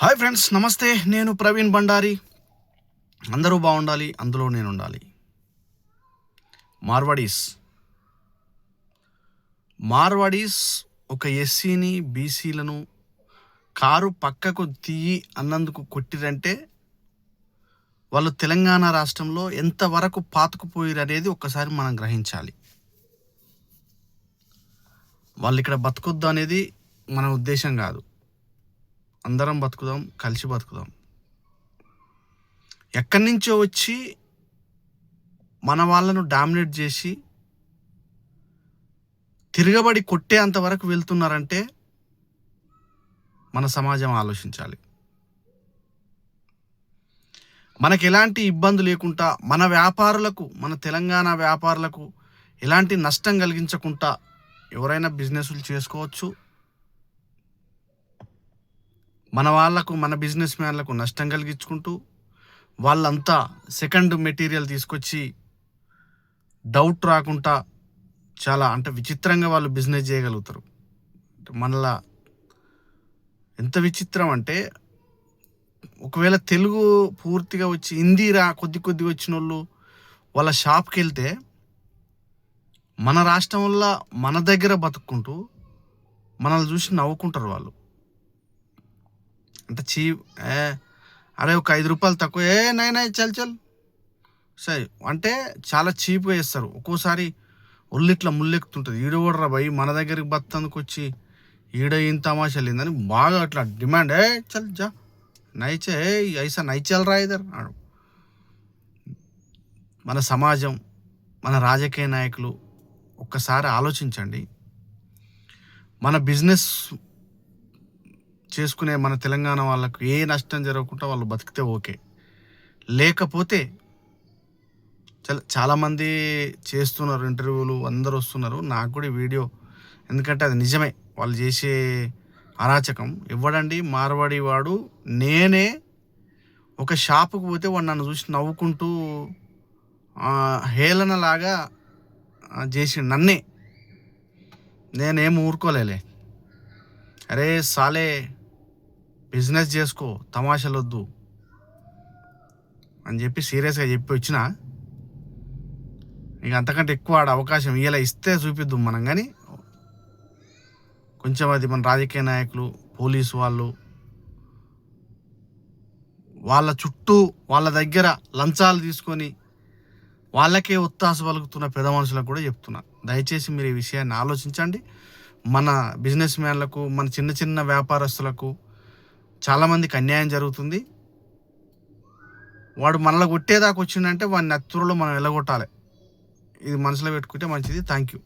Hi friends నమస్తే. నేను ప్రవీణ్ బండారి అందరూ బాగుండాలి అందులో నేను ఉండాలి మార్వాడీస్. మార్వాడీస్ ఒక ఎస్సీని బీసీలను కారు పక్కకు తీయి అన్నందుకు కొట్టిరంటే వాళ్ళు తెలంగాణ రాష్ట్రంలో ఎంతవరకు పాతుకుపోయారు అనేది ఒక్కసారి మనం గ్రహించాలి. వాళ్ళు ఇక్కడ బతకొద్దు అనేది మన ఉద్దేశం కాదు. అందరం బతుకుదాం కలిసి బతుకుదాం. ఎక్కడి నుంచో వచ్చి మన వాళ్ళను డామినేట్ చేసి తిరగబడి కొట్టేంత వరకు వెళ్తున్నారంటే మన సమాజం ఆలోచించాలి. మనకు ఎలాంటి ఇబ్బంది లేకుండా మన వ్యాపారులకు మన తెలంగాణ వ్యాపారులకు ఎలాంటి నష్టం కలిగించకుండా ఎవరైనా బిజినెస్లు చేసుకోవచ్చు. మన వాళ్ళకు మన బిజినెస్ మ్యాన్లకు నష్టం కలిగించుకుంటూ వాళ్ళంతా సెకండ్ మెటీరియల్ తీసుకొచ్చి డౌట్ రాకుండా చాలా అంటే విచిత్రంగా వాళ్ళు బిజినెస్ చేయగలుగుతారు. మనలా ఎంత విచిత్రం అంటే ఒకవేళ తెలుగు పూర్తిగా వచ్చి హిందీ రా కొద్ది కొద్ది వచ్చిన వాళ్ళు వాళ్ళ షాప్కి వెళ్తే మన రాష్ట్రం వల్ల మన దగ్గర బతుక్కుంటూ మనల్ని చూసి నవ్వుకుంటారు వాళ్ళు. అంటే చీ ఏ అరే ఒక ఐదు రూపాయలు తక్కువ. ఏ నై నై చల్ చల్. సరే అంటే చాలా చీప్గా వేస్తారు ఒక్కోసారి ఒళ్ళు ఇట్లా ముల్లెక్కుతుంటుంది. ఈడ కూడా భయ్ మన దగ్గరికి బతందుకు వచ్చి ఈడ ఏం తమాషా లేదని బాగా అట్లా డిమాండ్. ఏ చల్ జా. నైచే ఐసా నైచల్ రా ఇద్దరు అన్నాడు. మన సమాజం మన రాజకీయ నాయకులు ఒక్కసారి ఆలోచించండి. మన బిజినెస్ చేసుకునే మన తెలంగాణ వాళ్ళకు ఏ నష్టం జరగకుండా వాళ్ళు బతికితే ఓకే. లేకపోతే చాలా చాలామంది చేస్తున్నారు ఇంటర్వ్యూలు అందరు వస్తున్నారు. నాకు కూడా వీడియో ఎందుకంటే అది నిజమే. వాళ్ళు చేసే అరాచకం. ఇవ్వడండి మార్వాడి వాడు నేనే ఒక షాపుకు పోతే వాడు నన్ను చూసి నవ్వుకుంటూ హేళనలాగా చేసి నన్నే. నేనేం ఊరుకోలేలే. అరే సాలే. బిజినెస్ చేసుకో తమాషలు వద్దు అని చెప్పి సీరియస్గా చెప్పి వచ్చిన ఇక అంతకంటే ఎక్కువ ఆడ అవకాశం ఇలా ఇస్తే చూపిద్దాం మనం కానీ కొంచెం అది మన రాజకీయ నాయకులు పోలీసు వాళ్ళు వాళ్ళ చుట్టూ వాళ్ళ దగ్గర లంచాలు తీసుకొని వాళ్ళకే ఉత్తాస పలుకుతున్న పెద్ద మనుషులకు కూడా చెప్తున్నా. దయచేసి మీరు ఈ విషయాన్ని ఆలోచించండి. మన బిజినెస్ మ్యాన్లకు మన చిన్న చిన్న వ్యాపారస్తులకు చాలామందికి అన్యాయం జరుగుతుంది. వాడు మనలో కొట్టేదాకా వచ్చిందంటే వాడిని అత్తురలో మనం వెళ్ళగొట్టాలి ఇది మనసులో పెట్టుకుంటే మంచిది. Thank you